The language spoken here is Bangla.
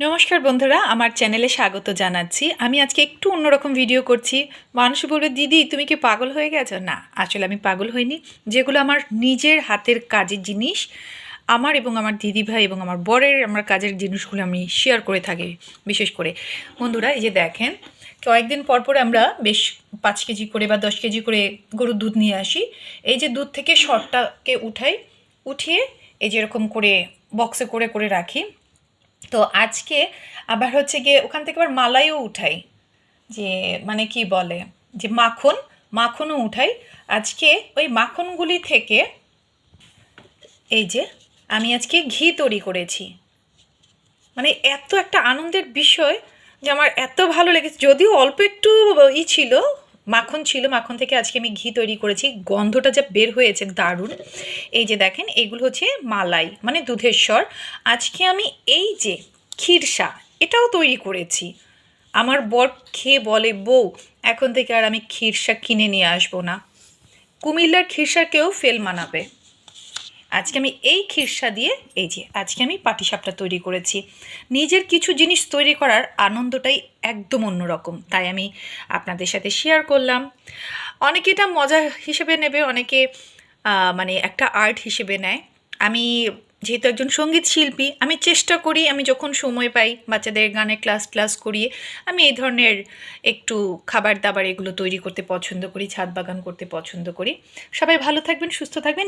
নমস্কার বন্ধুরা, আমার চ্যানেলে স্বাগত জানাচ্ছি। আমি আজকে একটু অন্যরকম ভিডিও করছি। মানুষ বলবে, দিদি, তুমি কি পাগল হয়ে গেছো? না, আসলে আমি পাগল হইনি। যেগুলো আমার নিজের হাতের কাজের জিনিস, আমার এবং আমার দিদিভাই এবং আমার বরের আমার কাজের জিনিসগুলো আমি শেয়ার করে থাকি, বিশেষ করে। বন্ধুরা, এই যে দেখেন, কয়েকদিন পর পর আমরা বেশ পাঁচ কেজি করে বা দশ কেজি করে গরুর দুধ নিয়ে আসি। এই যে দুধ থেকে শর্টটাকে উঠাই, উঠিয়ে এই যে এরকম করে বক্সে করে করে রাখি। তো আজকে আবার হচ্ছে গিয়ে ওখান থেকে আবার মালাইও উঠাই। যে মানে কি বলে? যে মাখন, মাখনও উঠাই। আজকে ওই মাখনগুলি থেকে এই যে আমি আজকে ঘি তৈরি করেছি। মানে এত একটা আনন্দের বিষয় যে আমার এত ভালো লেগেছে। যদিও অল্প একটু ই ছিল মাখন ছিল, মাখন থেকে আজকে আমি ঘি তৈরি করেছি। গন্ধটা যা বের হয়েছে, দারুণ। এই যে দেখেন, এগুলো হচ্ছে মালাই মানে দুধের স্বর আজকে আমি এই যে ক্ষীরসা, এটাও তৈরি করেছি। আমার বর খেয়ে বলে, বউ, এখন থেকে আর আমি ক্ষীরসা কিনে নিয়ে আসব না। কুমিল্লার ক্ষীরসাকেও ফেল মানাবে। আজকে আমি এই খিরসা দিয়ে, এই যে আজকে আমি পাটিসাপটা তৈরি করেছি। নিজের কিছু জিনিস তৈরি করার আনন্দটাই একদম অন্যরকম। তাই আমি আপনাদের সাথে শেয়ার করলাম। অনেকে এটা মজা হিসেবে নেবে, অনেকে মানে একটা আর্ট হিসেবে নেয়। আমি যেহেতু একজন সংগীত শিল্পী, আমি চেষ্টা করি, আমি যখন সময় পাই, বাচ্চাদের গানের ক্লাস ক্লাস করিয়ে আমি এই ধরনের একটু খাবার দাবার এগুলো তৈরি করতে পছন্দ করি, ছাদ বাগান করতে পছন্দ করি। সবাই ভালো থাকবেন, সুস্থ থাকবেন।